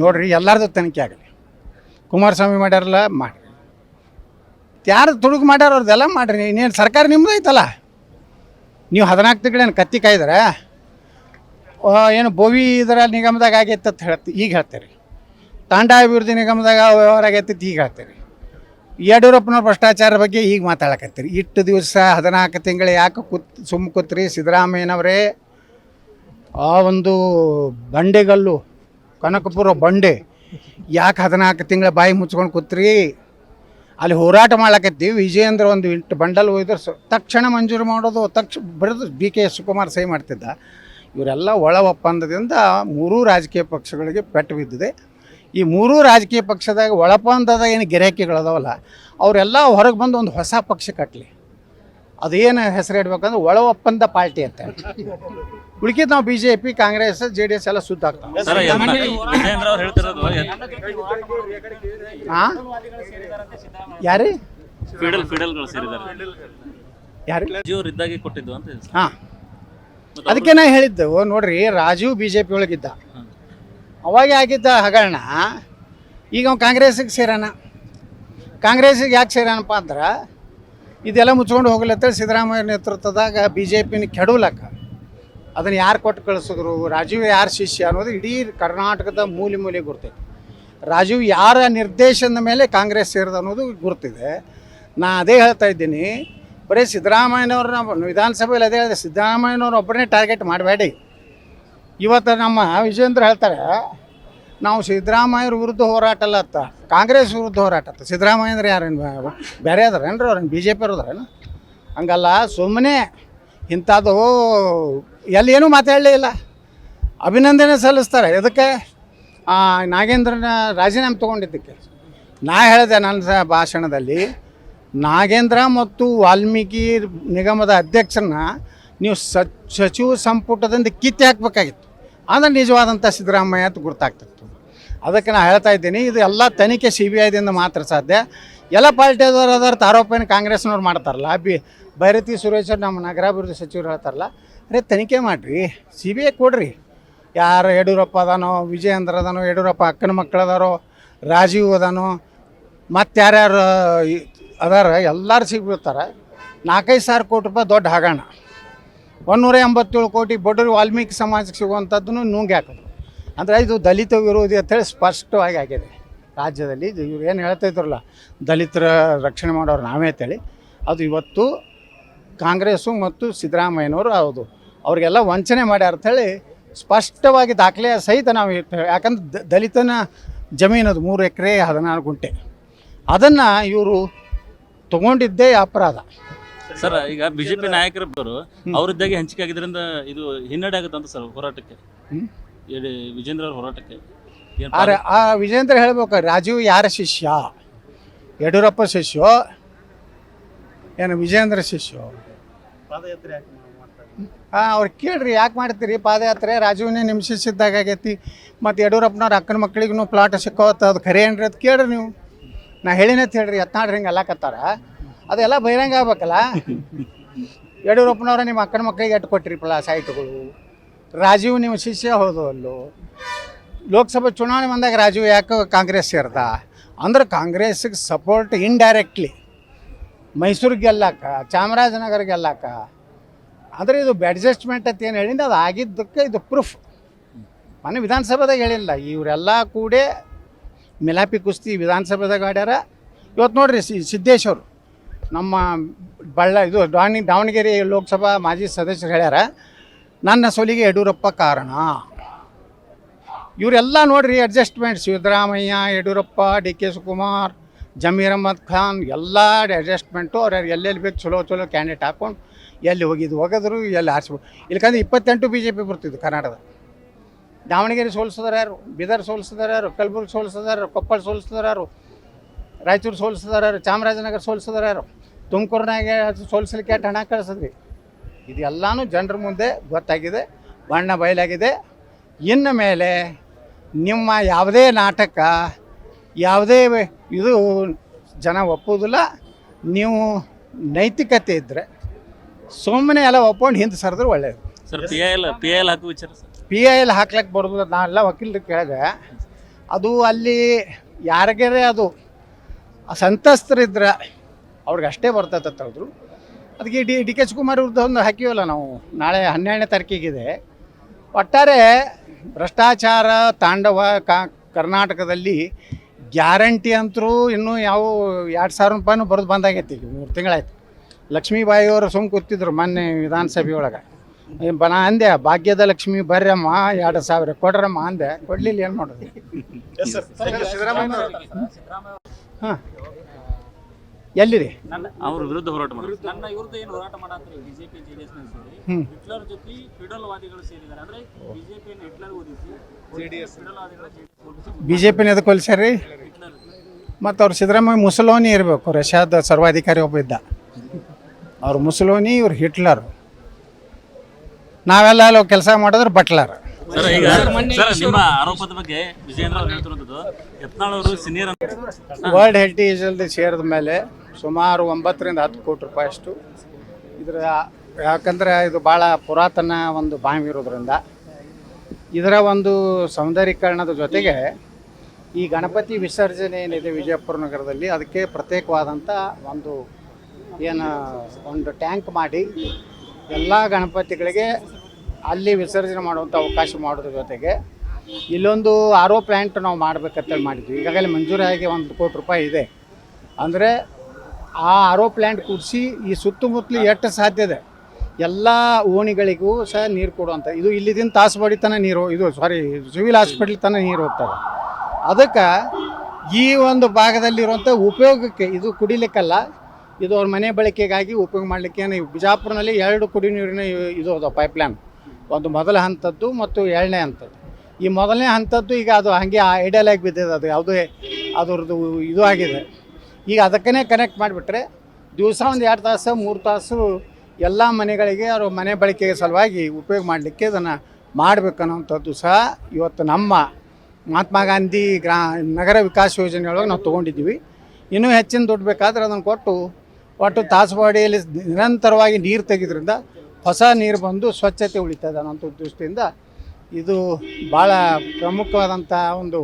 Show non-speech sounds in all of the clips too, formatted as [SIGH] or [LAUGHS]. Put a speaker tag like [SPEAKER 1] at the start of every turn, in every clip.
[SPEAKER 1] ನೋಡ್ರಿ, ಎಲ್ಲಾರ್ದು ತನಿಖೆ ಆಗಲಿ. ಕುಮಾರಸ್ವಾಮಿ ಮಾಡ್ಯಾರಲ್ಲ, ಮಾಡ್ರಿ. ಯಾರು ತುಡುಕು ಮಾಡ್ಯಾರ ಅವ್ರದ್ದೆಲ್ಲ ಮಾಡ್ರಿ. ಇನ್ನೇನು ಸರ್ಕಾರ ನಿಮ್ದು ಐತಲ್ಲ? ನೀವು ಹದಿನಾಲ್ಕು ತಿಂಗಳೇನು ಕತ್ತಿ ಕಾಯ್ದ್ರೆ? ಏನು ಬೋವಿ ಇದರ ನಿಗಮದಾಗ ಆಗೈತೆ ಅಂತ ಹೇಳ್ತಿ, ಈಗ ಹೇಳ್ತೀರಿ. ತಾಂಡ ಅಭಿವೃದ್ಧಿ ನಿಗಮದಾಗ ವ್ಯವಹಾರ ಆಗೈತೆ ಈಗ ಹೇಳ್ತೀರಿ. ಯಡಿಯೂರಪ್ಪನವ್ರ ಭ್ರಷ್ಟಾಚಾರ ಬಗ್ಗೆ ಈಗ ಮಾತಾಡಕತ್ತೀರಿ. ಇಟ್ಟು ದಿವಸ ಹದಿನಾಲ್ಕು ತಿಂಗಳು ಯಾಕೆ ಕೂತ್ ಸುಮ್ಮ ಕೂತ್ರಿ ಸಿದ್ದರಾಮಯ್ಯನವರೇ ಆ ಒಂದು ಬಂಡೆಗಲ್ಲು, ಕನಕಪುರ ಬಂಡೆ, ಯಾಕೆ ಹದಿನಾಲ್ಕು ತಿಂಗಳ ಬಾಯಿ ಮುಚ್ಕೊಂಡು ಕೂತ್ರಿ? ಅಲ್ಲಿ ಹೋರಾಟ ಮಾಡ್ಲಕತ್ತೀವಿ. ವಿಜಯೇಂದ್ರ ಒಂದು ಇಂಟು ಬಂಡಲ್ ಒಯ್ದ್ರೆ ಸ- ತಕ್ಷಣ ಮಂಜೂರು ಮಾಡೋದು ತಕ್ಷಣ ಬರೆದು ಬಿ ಕೆ ಶಿವಕುಮಾರ್ ಸಹಿ ಮಾಡ್ತಿದ್ದ. ಇವರೆಲ್ಲ ಒಳ ಒಪ್ಪಂದದಿಂದ ಮೂರೂ ರಾಜಕೀಯ ಪಕ್ಷಗಳಿಗೆ ಪೆಟ್ಟು ಬಿದ್ದಿದೆ. ಈ ಮೂರೂ ರಾಜಕೀಯ ಪಕ್ಷದಾಗ ಒಳಪಂದದ ಏನು ಗಿರಾಕಿಗಳದಾವಲ್ಲ ಅವರೆಲ್ಲ ಹೊರಗೆ ಬಂದು ಒಂದು ಹೊಸ ಪಕ್ಷ ಕಟ್ಟಲಿ ಅದೇನು ಹೆಸರು ಇಡ್ಬೇಕಂದ್ರೆ ಒಳ ಒಪ್ಪಂದ ಪಾರ್ಟಿ ಅಂತ. ಉಳ್ಕಿದ್ ನಾವು B J P Congress J D S ಎಲ್ಲ ಸುದ್ದ ಯಾರಿ?
[SPEAKER 2] ಫಿಡಲ್ ಫಿಡಲ್ಗಳು ಸೇರಿದ್ದಾರೆ.
[SPEAKER 1] ಯಾರು?
[SPEAKER 2] ರಾಜೀವ್ ಇದ್ದಾಗೆ ಕೊಟ್ಟಿದ್ದು ಅಂತ
[SPEAKER 1] ಹಾಂ. ಅದಕ್ಕೆ ನಾ ಹೇಳಿದ್ದೆವು ನೋಡ್ರಿ ರಾಜೀವ್ ಬಿ ಜೆ ಪಿ ಒಳಗಿದ್ದ ಅವಾಗೆ ಆಗಿದ್ದ ಹಗರಣ ಈಗ ಅವ್ನು ಕಾಂಗ್ರೆಸ್ಸಿಗೆ ಸೇರಾನ. ಕಾಂಗ್ರೆಸ್ಸಿಗೆ ಯಾಕೆ ಸೇರಾನಪ್ಪ ಅಂದ್ರೆ ಇದೆಲ್ಲ ಮುಚ್ಕೊಂಡು ಹೋಗ್ಲತ್ತೇಳಿ ಸಿದ್ದರಾಮಯ್ಯ ನೇತೃತ್ವದಾಗ ಬಿ ಜೆ ಪಿನ ಕೆಡವಲಕ್ಕ. ಅದನ್ನು ಯಾರು ಕೊಟ್ಟು ಕಳಿಸಿದ್ರು? ರಾಜೀವ್ ಯಾರು ಶಿಷ್ಯ ಅನ್ನೋದು ಇಡೀ ಕರ್ನಾಟಕದ ಮೂಲೆ ಮೂಲೆ ಗುರ್ತೈತೆ. ರಾಜೀವ್ ಯಾರ ನಿರ್ದೇಶನದ ಮೇಲೆ ಕಾಂಗ್ರೆಸ್ ಸೇರಿದ ಅನ್ನೋದು ಗುರ್ತಿದೆ. ನಾ ಅದೇ ಹೇಳ್ತಾ ಇದ್ದೀನಿ, ಬರೀ ಸಿದ್ದರಾಮಯ್ಯನವ್ರನ್ನ ವಿಧಾನಸಭೆಯಲ್ಲಿ ಅದೇ ಹೇಳಿದೆ, ಸಿದ್ದರಾಮಯ್ಯನವ್ರು ಒಬ್ಬರನ್ನೇ ಟಾರ್ಗೆಟ್ ಮಾಡಬೇಡಿ. ಇವತ್ತು ನಮ್ಮ ವಿಜೇಂದ್ರ ಹೇಳ್ತಾರೆ, ನಾವು ಸಿದ್ದರಾಮಯ್ಯವ್ರ ವಿರುದ್ಧ ಹೋರಾಟ ಅಲ್ಲ ಅತ್ತ ಕಾಂಗ್ರೆಸ್ ವಿರುದ್ಧ ಹೋರಾಟ ಸಿದ್ದರಾಮಯ್ಯ ಅಂದ್ರೆ ಯಾರೇನು ಬೇರೆ ಅದಾರೇನ್ರಿ ಅವ್ರೇನು ಬಿ ಜೆ ಪಿ ಅವ್ರದ್ರೇನು ಹಂಗಲ್ಲ ಸುಮ್ಮನೆ ಇಂಥದ್ದು ಎಲ್ಲಿ ಏನೂ ಮಾತಾಡಲೇ ಇಲ್ಲ. ಅಭಿನಂದನೆ ಸಲ್ಲಿಸ್ತಾರೆ. ಇದಕ್ಕೆ ನಾಗೇಂದ್ರನ ರಾಜೀನಾಮೆ ತೊಗೊಂಡಿದ್ದಕ್ಕೆ. ನಾ ಹೇಳಿದೆ ನನ್ನ ಭಾಷಣದಲ್ಲಿ, ನಾಗೇಂದ್ರ ಮತ್ತು ವಾಲ್ಮೀಕಿ ನಿಗಮದ ಅಧ್ಯಕ್ಷರನ್ನ ನೀವು ಸಚ್ ಸಚಿವ ಸಂಪುಟದಿಂದ ಕಿತ್ತಿ ಹಾಕಬೇಕಾಗಿತ್ತು. ಅಂದರೆ ನಿಜವಾದಂಥ ಸಿದ್ದರಾಮಯ್ಯ ಅಂತ ಗುರ್ತಾಗ್ತಿತ್ತು. ಅದಕ್ಕೆ ನಾನು ಹೇಳ್ತಾ ಇದ್ದೀನಿ, ಇದು ಎಲ್ಲ ತನಿಖೆ ಸಿ ಬಿ ಐದಿಂದ ಮಾತ್ರ ಸಾಧ್ಯ. ಎಲ್ಲ ಪಾರ್ಟಿಯವರು ಅದಾರ ಆರೋಪನ ಕಾಂಗ್ರೆಸ್ನವ್ರು ಮಾಡ್ತಾರಲ್ಲ, ಬಿ ಭೈರತಿ ಸುರೇಶ್ ಅವ್ರು ನಮ್ಮ ನಗರಾಭಿವೃದ್ಧಿ ಸಚಿವರು ಹೇಳ್ತಾರಲ್ಲ, ಅರೆ ತನಿಖೆ ಮಾಡಿರಿ ಸಿ ಬಿ ಐ ಕೊಡ್ರಿ. ಯಾರು ಯಡಿಯೂರಪ್ಪ ಅದಾನೋ, ವಿಜಯೇಂದ್ರ ಅದಾನೋ, ಯಡಿಯೂರಪ್ಪ ಅಕ್ಕನ ಮಕ್ಕಳು ಅದಾರೋ, ರಾಜೀವ್ ಅದಾನೋ ಮತ್ತು ಯಾರ್ಯಾರು ಅದಾರ, ಎಲ್ಲರೂ ಸಿಗ್ಬಿಡ್ತಾರೆ. ನಾಲ್ಕೈದು ಸಾವಿರ ಕೋಟಿ ರೂಪಾಯಿ ದೊಡ್ಡ ಹಗರಣ. ಒಂದೂರ ಎಂಬತ್ತೇಳು ಕೋಟಿ ಬಡವರು ವಾಲ್ಮೀಕಿ ಸಮಾಜಕ್ಕೆ ಸಿಗುವಂಥದ್ದನ್ನು ನುಂಗಿ ಹಾಕೋದು. ಅಂದರೆ ಇದು ದಲಿತ ವಿರೋಧಿ ಅಂತೇಳಿ ಸ್ಪಷ್ಟವಾಗಿ ಆಗಿದೆ. ರಾಜ್ಯದಲ್ಲಿ ಇದು ಇವ್ರು ಏನು ಹೇಳ್ತಾ ಇದ್ರಲ್ಲ ದಲಿತರ ರಕ್ಷಣೆ ಮಾಡೋರು ನಾವೇ ಅಂತೇಳಿ ಅದು ಇವತ್ತು ಕಾಂಗ್ರೆಸ್ಸು ಮತ್ತು ಸಿದ್ದರಾಮಯ್ಯನವರು ಹೌದು ಅವ್ರಿಗೆಲ್ಲ ವಂಚನೆ ಮಾಡ್ಯಾರ ಹೇಳಿ ಸ್ಪಷ್ಟವಾಗಿ ದಾಖಲೆಯ ಸಹಿತ ನಾವು ಇರ್ತೇವೆ ಯಾಕಂದ್ರೆ ದಲಿತನ ದಲಿತನ ಅದು ಮೂರು ಎಕರೆ ಹದಿನಾರು ಗುಂಟೆ. ಅದನ್ನು ಇವರು ತಗೊಂಡಿದ್ದೇ ಅಪರಾಧ.
[SPEAKER 2] ಸರ್ ಈಗ ಬಿಜೆಪಿ ನಾಯಕರೊಬ್ಬರು ಅವರಿದ್ದಾಗೆ ಹಂಚಿಕೆ ಆಗಿದ್ರಿಂದ ಇದು ಹಿನ್ನಡೆ ಆಗುತ್ತೆ ಅಂತ ಸರ್ ಹೋರಾಟಕ್ಕೆ. ಎಡಿ- ವಿಜೇಂದ್ರ ಅವ್ರ ಹೋರಾಟಕ್ಕೆ ಏನ್
[SPEAKER 1] ಆರೆ ಆ ವಿಜೇಂದ್ರ ಹೇಳ್ಬೇಕು ರಾಜೀವ್ ಯಾರ ಶಿಷ್ಯ? ಯಡಿಯೂರಪ್ಪ ಶಿಷ್ಯ? ಏನು ವಿಜೇಂದ್ರ ಶಿಷ್ಯ? ಹಾಂ ಅವ್ರು ಕೇಳ್ರಿ ಯಾಕೆ ಮಾಡ್ತೀರಿ? ಪಾದಯಾತ್ರೆ ರಾಜೀವ್ನೇ ನಿಮ್ಮ ಆಗೈತಿ ಮತ್ತು ಯಡಿಯೂರಪ್ಪನವ್ರ ಅಕ್ಕನ ಮಕ್ಕಳಿಗೂ ಪ್ಲಾಟ್ ಸಿಕ್ಕೋತ ಅದು ಖರೆ ಏನ್ರಿ ಅದು ಕೇಳ್ರಿ ನೀವು. ನಾ ಹೇಳಿನಂತ ಹೇಳ್ರಿ ಎತ್ನಾಡ್ರಿ ಹಿಂಗೆ ಅಲ್ಲಾಕತ್ತಾರ. ಅದೆಲ್ಲ ಬಹಿರಂಗ ಆಗ್ಬೇಕಲ್ಲ? [LAUGHS] ಯಡಿಯೂರಪ್ಪನವ್ರ ನಿಮ್ಮ ಅಕ್ಕನ ಮಕ್ಕಳಿಗೆ ಎಟ್ಟು ಕೊಟ್ಟಿರಿ ಪ್ಲಾ ಸೈಟ್ಗಳು ರಾಜೀವ್ ನಿಮ್ಮ ಶಿಷ್ಯ ಹೌದು ಅಲ್ಲೋ? ಲೋಕಸಭೆ ಚುನಾವಣೆ ಬಂದಾಗ ರಾಜೀವ್ ಯಾಕೆ ಕಾಂಗ್ರೆಸ್ ಸೇರ್ದ? ಅಂದ್ರೆ ಕಾಂಗ್ರೆಸ್ಗೆ ಸಪೋರ್ಟ್ ಇಂಡೈರೆಕ್ಟ್ಲಿ ಮೈಸೂರು ಗೆಲ್ಲಕ್ಕ ಚಾಮರಾಜನಗರ ಗೆಲ್ಲಕ್ಕ ಅಂದರೆ ಇದು ಅಡ್ಜಸ್ಟ್ಮೆಂಟ್ ಅಂತ ಏನು ಹೇಳಿಂದ ಅದು ಆಗಿದ್ದಕ್ಕೆ ಇದು ಪ್ರೂಫ್ ಮನೆ ವಿಧಾನಸಭೆದಾಗ ಹೇಳಿಲ್ಲ, ಇವರೆಲ್ಲ ಕೂಡ ಮಿಲಾಪಿ ಕುಸ್ತಿ ವಿಧಾನಸಭೆದಾಗ ಆಡ್ಯಾರ. ಇವತ್ತು ನೋಡ್ರಿ ಸಿ ಸಿದ್ದೇಶ್ವರು ನಮ್ಮ ಬಳ್ಳ ಇದು ದಾವಣಿ ದಾವಣಗೆರೆ ಲೋಕಸಭಾ ಮಾಜಿ ಸದಸ್ಯರು ಹೇಳ್ಯಾರ ನನ್ನ ಸೋಲಿಗೆ ಯಡಿಯೂರಪ್ಪ ಕಾರಣ. ಇವರೆಲ್ಲ ನೋಡ್ರಿ adjustment Siddaramaiah, Yediyurappa, D K Shivakumar, Zameer Ahmed Khan, ಎಲ್ಲ ಅಡ್ಜಸ್ಟ್ಮೆಂಟು ಯಾರು ಎಲ್ಲೆಲ್ಲಿ ಬೇಕು ಚಲೋ ಚಲೋ ಕ್ಯಾಂಡಿಡೇಟ್ ಹಾಕ್ಕೊಂಡು ಎಲ್ಲಿ ಹೋಗಿದ್ದು ಹೋಗಿದ್ರು ಎಲ್ಲಿ ಆರಿಸ್ಬೋದು ಇಲ್ಲಿಕಂದ್ರೆ ಇಪ್ಪತ್ತೆಂಟು ಬಿ ಜೆ ಪಿ ಬರ್ತಿದ್ದು ಕರ್ನಾಟಕದ ದಾವಣಗೆರೆ ಸೋಲಿಸಿದಾರೆ ಯಾರು? ಬೀದರ್ ಸೋಲ್ಸಿದಾರೆ ಯಾರು? ಕಲಬುರ್ಗಿ ಸೋಲಿಸಿದಾರೆ ಕೊಪ್ಪಳ ಸೋಲಿಸಿದಾರೆ ಯಾರು? ರಾಯಚೂರು ಸೋಲಿಸಿದಾರೆ ಯಾರು? ಚಾಮರಾಜನಗರ ಸೋಲಿಸಿದಾರೆ ಯಾರು? ತುಮಕೂರಿನಾಗೆ ಸೋಲಿಸ್ಲಿಕ್ಕೆ ಹಣ ಕಳಿಸಿದ್ರಿ? ಇದೆಲ್ಲನೂ ಜನರ ಮುಂದೆ ಗೊತ್ತಾಗಿದೆ ಬಣ್ಣ ಬಯಲಾಗಿದೆ. ಇನ್ನು ಮೇಲೆ ನಿಮ್ಮ ಯಾವುದೇ ನಾಟಕ ಯಾವುದೇ ಇದು ಜನ ಒಪ್ಪುವುದಿಲ್ಲ. ನೀವು ನೈತಿಕತೆ ಇದ್ದರೆ ಸುಮ್ಮನೆ ಎಲ್ಲ ಒಪ್ಕೊಂಡು ಹಿಂದೆ ಸರಿದ್ರೆ ಒಳ್ಳೆಯದು
[SPEAKER 2] sir P I L P I L ವಿಚಾರ ಸರ್?
[SPEAKER 1] ಪಿ ಐ ಎಲ್ ಹಾಕ್ಲಕ್ಕೆ ಬರೋದು ನಾ ಎಲ್ಲ ವಕೀಲರು ಕೇಳಿದೆ. ಅದು ಅಲ್ಲಿ ಯಾರಿಗೇ ಅದು ಸಂತಸ್ತರಿದ್ರೆ ಅವ್ರಿಗೆ ಅಷ್ಟೇ ಬರ್ತೈತೆ ಹೇಳಿದ್ರು. ಅದಕ್ಕೆ ಡಿ ಡಿ ಕೆ ಶಿವಕುಮಾರ್ ಅವ್ರದ್ದು ಒಂದು ಹಾಕಿವಲ್ಲ ನಾವು. ನಾಳೆ ಹನ್ನೆರಡನೇ ತಾರೀಕಿಗಿದೆ. ಒಟ್ಟಾರೆ ಭ್ರಷ್ಟಾಚಾರ ತಾಂಡವ ಕಾ ಕರ್ನಾಟಕದಲ್ಲಿ ಗ್ಯಾರಂಟಿ ಅಂತರೂ ಇನ್ನೂ ಯಾವ ಎರಡು ಸಾವಿರ ರೂಪಾಯಿನೂ ಬರೋದು ಬಂದಾಗೈತಿ ಈಗ ಮೂರು ತಿಂಗಳಾಯ್ತು. ಲಕ್ಷ್ಮೀಬಾಯಿ ಅವರು ಸುಮ್ ಕೂತಿದ್ರು ಮೊನ್ನೆ ವಿಧಾನಸಭೆಯೊಳಗೆ. ನಾ ಅಂದೆ ಭಾಗ್ಯದ ಲಕ್ಷ್ಮಿ ಬರ್ರಮ್ಮ ಎರಡು ಸಾವಿರ ಕೊಡ್ರಮ್ಮ ಅಂದೆ. ಕೊಡ್ಲಿಲ್ಲ ಏನು ಮಾಡೋದು? ಹಾಂ. ಎಲ್ಲಿರಿ?
[SPEAKER 2] ಅವ್ರ ವಿರುದ್ಧ ಹೋರಾಟ ಮಾಡಿ
[SPEAKER 3] ನನ್ನ ವಿರುದ್ಧ ಏನು ಹೋರಾಟ ಮಾಡತ್ತಾರೆ ಬಿಜೆಪಿ ಜೆಡಿಎಸ್ ಸೇರಿ.
[SPEAKER 1] ಹ್ಮ್.
[SPEAKER 3] ಹಿಟ್ಲರ್ ಜೊತೆ ಫಿಡಲ್ ವಾದಿಗಳು ಸೇರಿದ್ದಾರೆ. ಅಂದ್ರೆ ಬಿಜೆಪಿ ಹಿಟ್ಲರ್ ಓದಿಸಿ ಜೆಡಿಎಸ್ ಫಿಡಲ್ ವಾದಿಗಳ ಜೆಡಿಎಸ್ ಓದಿಸಿ
[SPEAKER 1] ಬಿ ಜೆ ಪಿನ ಎದಕ್ಕೆ ಹೋಲಿಸ್ಯಾರಿ
[SPEAKER 3] ಹಿಟ್ಲರ್.
[SPEAKER 1] ಮತ್ತು ಅವ್ರು ಸಿದ್ದರಾಮಯ್ಯ ಮುಸಲೋನಿ ಇರಬೇಕು ರಷ್ಯಾದ ಸರ್ವಾಧಿಕಾರಿ ಒಬ್ಬ ಇದ್ದ. ಅವ್ರು ಮುಸಲೋನಿ ಇವ್ರು ಹಿಟ್ಲರ್. ನಾವೆಲ್ಲ ಅಲ್ಲಿ ಕೆಲಸ ಮಾಡಿದ್ರೆ ಬಟ್ಲರ್.
[SPEAKER 2] ಸರ್ ಈಗ ಸರ್ ನಿಮ್ಮ ಆರೋಪದ ಬಗ್ಗೆ ವಿಜೇಂದ್ರ ಅವರು ಹೇಳ್ತಿರೋದು ಯತ್ನಾಳ್ ಅವರು ಸೀನಿಯರ್
[SPEAKER 1] ವರ್ಲ್ಡ್ ಹೆರಿಟೇಜಲ್ಲಿ ಸೇರಿದ ಮೇಲೆ ಸುಮಾರು ಒಂಬತ್ತರಿಂದ ಹತ್ತು ಕೋಟಿ ರೂಪಾಯಿ ಅಷ್ಟು. ಇದರ ಯಾಕಂದ್ರೆ ಇದು ಭಾಳ ಪುರಾತನ ಒಂದು ಬಾವಿ ಇರೋದ್ರಿಂದ. ಇದರ ಒಂದು ಸೌಂದರ್ಯೀಕರಣದ ಜೊತೆಗೆ ಈ ಗಣಪತಿ ವಿಸರ್ಜನೆ ಏನಿದೆ ವಿಜಯಪುರ ನಗರದಲ್ಲಿ ಅದಕ್ಕೆ ಪ್ರತ್ಯೇಕವಾದಂಥ ಒಂದು ಏನು ಒಂದು ಟ್ಯಾಂಕ್ ಮಾಡಿ ಎಲ್ಲ ಗಣಪತಿಗಳಿಗೆ ಅಲ್ಲಿ ವಿಸರ್ಜನೆ ಮಾಡುವಂಥ ಅವಕಾಶ ಮಾಡೋದ್ರ ಜೊತೆಗೆ ಇಲ್ಲೊಂದು ಆರೋ ಪ್ಲ್ಯಾಂಟ್ ನಾವು ಮಾಡಬೇಕಂತೇಳಿ ಮಾಡಿದ್ವಿ. ಈಗಾಗಲೇ ಮಂಜೂರಾಗಿ ಒಂದು ಕೋಟಿ ರೂಪಾಯಿ ಇದೆ. ಅಂದರೆ ಆ ಆರೋ ಪ್ಲ್ಯಾಂಟ್ ಕೂಡಿಸಿ ಈ ಸುತ್ತಮುತ್ತಲು ಎಷ್ಟು ಸಾಧ್ಯ ಇದೆ? ಎಲ್ಲ ಓಣಿಗಳಿಗೂ ಸಹ ನೀರು ಕೊಡುವಂಥ ಇದು ಇಲ್ಲಿದಿಂದ ತಾಸುಬಾಡಿ ತನಕ ನೀರು, ಇದು ಸಾರಿ ಸಿವಿಲ್ ಹಾಸ್ಪಿಟ್ಲ್ ತನಕ ನೀರು ಹೋಗ್ತದೆ. ಅದಕ್ಕೆ ಈ ಒಂದು ಭಾಗದಲ್ಲಿರುವಂಥ ಉಪಯೋಗಕ್ಕೆ ಇದು ಕುಡಿಲಿಕ್ಕಲ್ಲ, ಇದು ಅವ್ರ ಮನೆ ಬಳಕೆಗಾಗಿ ಉಪಯೋಗ ಮಾಡಲಿಕ್ಕೆ ಬಿಜಾಪುರನಲ್ಲಿ ಎರಡು ಕುಡಿ ನೀರಿನ ಇದು ಅದಾವ ಪೈಪ್ಲೈನ್ ಒಂದು ಮೊದಲ ಹಂತದ್ದು ಮತ್ತು ಎರಡನೇ ಹಂತದ್ದು. ಈ ಮೊದಲನೇ ಹಂತದ್ದು ಈಗ ಅದು ಹಾಗೆ ಐಡಿಯಲ್ ಆಗಿ ಬಿದ್ದಿದೆ, ಅದು ಯಾವುದೇ ಅದರದ್ದು ಇದು ಆಗಿದೆ. ಈಗ ಅದಕ್ಕೇ ಕನೆಕ್ಟ್ ಮಾಡಿಬಿಟ್ರೆ ದಿವಸ ಒಂದು ಎರಡು ತಾಸು, ಮೂರು ತಾಸು ಎಲ್ಲ ಮನೆಗಳಿಗೆ ಅವರು ಮನೆ ಬಳಕೆಗೆ ಸಲುವಾಗಿ ಉಪಯೋಗ ಮಾಡಲಿಕ್ಕೆ ಇದನ್ನು ಮಾಡಬೇಕನ್ನೋಂಥದ್ದು ಸಹ ಇವತ್ತು ನಮ್ಮ ಮಹಾತ್ಮ ಗಾಂಧಿ ಗ್ರಾ, ನಗರ ವಿಕಾಸ ಯೋಜನೆಯೊಳಗೆ ನಾವು ತೊಗೊಂಡಿದ್ದೀವಿ. ಇನ್ನೂ ಹೆಚ್ಚಿನ ದುಡ್ಡು ಬೇಕಾದ್ರೆ ಅದನ್ನು ಕೊಟ್ಟು, ಒಟ್ಟು ತಾಸವಾಡಿಯಲ್ಲಿ ನಿರಂತರವಾಗಿ ನೀರು ತೆಗೆದ್ರಿಂದ ಹೊಸ ನೀರು ಬಂದು ಸ್ವಚ್ಛತೆ ಉಳಿತದೆ ಅನ್ನೋಂಥ ದೃಷ್ಟಿಯಿಂದ ಇದು ಭಾಳ ಪ್ರಮುಖವಾದಂಥ ಒಂದು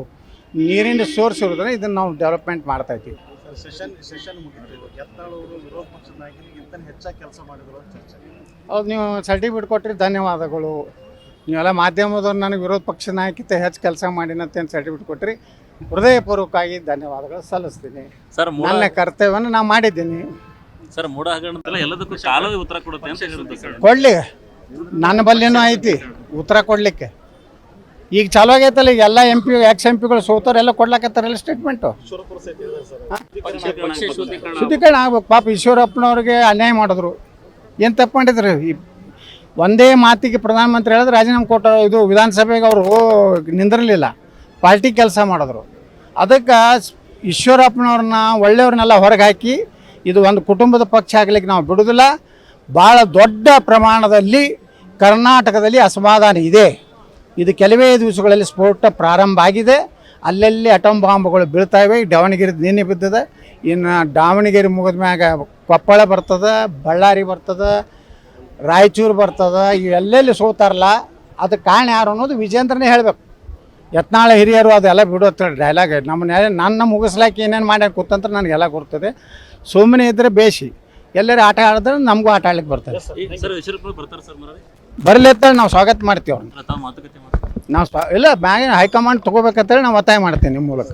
[SPEAKER 1] ನೀರಿನ ಸೋರ್ಸ್ ಇರೋದ್ರೆ ಇದನ್ನು ನಾವು ಡೆವಲಪ್ಮೆಂಟ್ ಮಾಡ್ತಾ ಇದ್ದೀವಿ.
[SPEAKER 4] ಸೆಷನ್ ಸೆಷನ್ ಮುಗಿತು. ಯತ್ನಾಳವರು ವಿರೋಧ ಪಕ್ಷದ ನಾಯಕನಿಗಿಂತ ಹೆಚ್ಚಾಗಿ ಕೆಲಸ ಮಾಡಿದ್ರು ಅಂತ ಚರ್ಚೆ.
[SPEAKER 1] ಹೌದು ನೀವು ಸರ್ಟಿಫಿಕೇಟ್ ಕೊಟ್ಟರೆ ಧನ್ಯವಾದಗಳು. ನೀವೆಲ್ಲ ಮಾಧ್ಯಮದವ್ರು ನನಗೆ ವಿರೋಧ ಪಕ್ಷ ನಾಯಕಿತ ಹೆಚ್ಚು ಕೆಲಸ ಮಾಡಿನಂತೇನು ಸರ್ಟಿಫಿಕೇಟ್ ಕೊಟ್ಟಿರಿ ಹೃದಯಪೂರ್ವಕವಾಗಿ ಧನ್ಯವಾದಗಳು ಸಲ್ಲಿಸ್ತೀನಿ.
[SPEAKER 2] ಸರ್
[SPEAKER 1] ನನ್ನ ಕರ್ತವ್ಯವನ್ನು ನಾನು ಮಾಡಿದ್ದೀನಿ.
[SPEAKER 2] ಸರ್ ಎಲ್ಲದಕ್ಕೂ ಉತ್ತರ ಕೊಡುತ್ತೆ ಅಂತ ಹೇಳಿದ್ರು
[SPEAKER 1] ಕೊಡಲಿ. ನನ್ನ ಬಲ್ಲಿನೂ ಐತಿ, ಉತ್ತರ ಕೊಡಲಿಕ್ಕೆ. ಈಗ ಚಾಲು ಆಗೈತಲ್ಲ ಈಗ ಎಲ್ಲ ಎಂ ಪಿ ಎಕ್ಸ್ ಎಂ ಪಿಗಳು ಸೋತವ್ರೆಲ್ಲ ಕೊಡ್ಲಾಕತ್ತಾರಲ್ಲ ಸ್ಟೇಟ್ಮೆಂಟು ಶುದ್ಧೀಕರಣ ಆಗ್ಬೇಕು. ಪಾಪ ಈಶ್ವರಪ್ಪನವ್ರಿಗೆ ಅನ್ಯಾಯ ಮಾಡಿದ್ರು. ಏನು ತಪ್ಪು ಮಾಡಿದ್ರು? ಒಂದೇ ಮಾತಿಗೆ ಪ್ರಧಾನಮಂತ್ರಿ ಹೇಳಿದ್ರೆ ರಾಜೀನಾಮೆ ಕೊಟ್ಟ ಇದು ವಿಧಾನಸಭೆಗೆ ಅವರು ನಿಂದಿರಲಿಲ್ಲ. ಪಾರ್ಟಿ ಕೆಲಸ ಮಾಡಿದ್ರು. ಅದಕ್ಕೆ ಈಶ್ವರಪ್ಪನವ್ರನ್ನ ಒಳ್ಳೆಯವ್ರನ್ನೆಲ್ಲ ಹೊರಗೆ ಹಾಕಿ ಇದು ಒಂದು ಕುಟುಂಬದ ಪಕ್ಷ ಆಗಲಿಕ್ಕೆ ನಾವು ಬಿಡುವುದಿಲ್ಲ. ಭಾಳ ದೊಡ್ಡ ಪ್ರಮಾಣದಲ್ಲಿ ಕರ್ನಾಟಕದಲ್ಲಿ ಅಸಮಾಧಾನ ಇದೆ. ಇದು ಕೆಲವೇ ದಿವಸಗಳಲ್ಲಿ ಸ್ಫೋಟ ಪ್ರಾರಂಭ ಆಗಿದೆ. ಅಲ್ಲಲ್ಲಿ ಅಟಮ್ ಬಾಂಬ್ಗಳು ಬೀಳ್ತಾಯಿವೆ. ದಾವಣಗೆರೆ ನಿನ್ನೆ ಬಿದ್ದದ. ಇನ್ನು ದಾವಣಗೆರೆ ಮುಗಿದ ಮ್ಯಾಗ ಕೊಪ್ಪಳ ಬರ್ತದೆ, ಬಳ್ಳಾರಿ ಬರ್ತದೆ, ರಾಯಚೂರು ಬರ್ತದೆ, ಇವೆಲ್ಲೆಲ್ಲಿ ಸೋತಾರಲ್ಲ, ಅದಕ್ಕೆ ಕಾರಣ ಯಾರು ಅನ್ನೋದು ವಿಜೇಂದ್ರನೇ ಹೇಳಬೇಕು. ಯತ್ನಾಳ ಹಿರಿಯರು ಅದೆಲ್ಲ ಬಿಡುತ್ತೆ ಡೈಲಾಗ್ ನಮ್ಮ ನನ್ನ ಮುಗಿಸ್ಲಾಕ ಏನೇನು ಮಾಡಿ ಕೂತಂತ್ರ ನನಗೆಲ್ಲ ಗೊತ್ತದೆ ಸುಮ್ಮನೆ ಇದ್ದರೆ ಬೇಸಿ ಎಲ್ಲರೂ ಆಟ ಆಡಿದ್ರೆ ನಮಗೂ ಆಟ ಆಡ್ಲಿಕ್ಕೆ
[SPEAKER 2] ಬರ್ತಾರೆ
[SPEAKER 1] ಬರಲಿ ಅಂತೇಳಿ ನಾವು ಸ್ವಾಗತ ಮಾಡ್ತೀವಿ ಅವ್ರನ್ನ. ನಾವು ಸ್ವ ಇಲ್ಲ ಮ್ಯಾಗಿನ ಹೈಕಮಾಂಡ್ ತೊಗೋಬೇಕಂತೇಳಿ ನಾವು ಒತ್ತಾಯ ಮಾಡ್ತೀನಿ ನಿಮ್ಮ ಮೂಲಕ.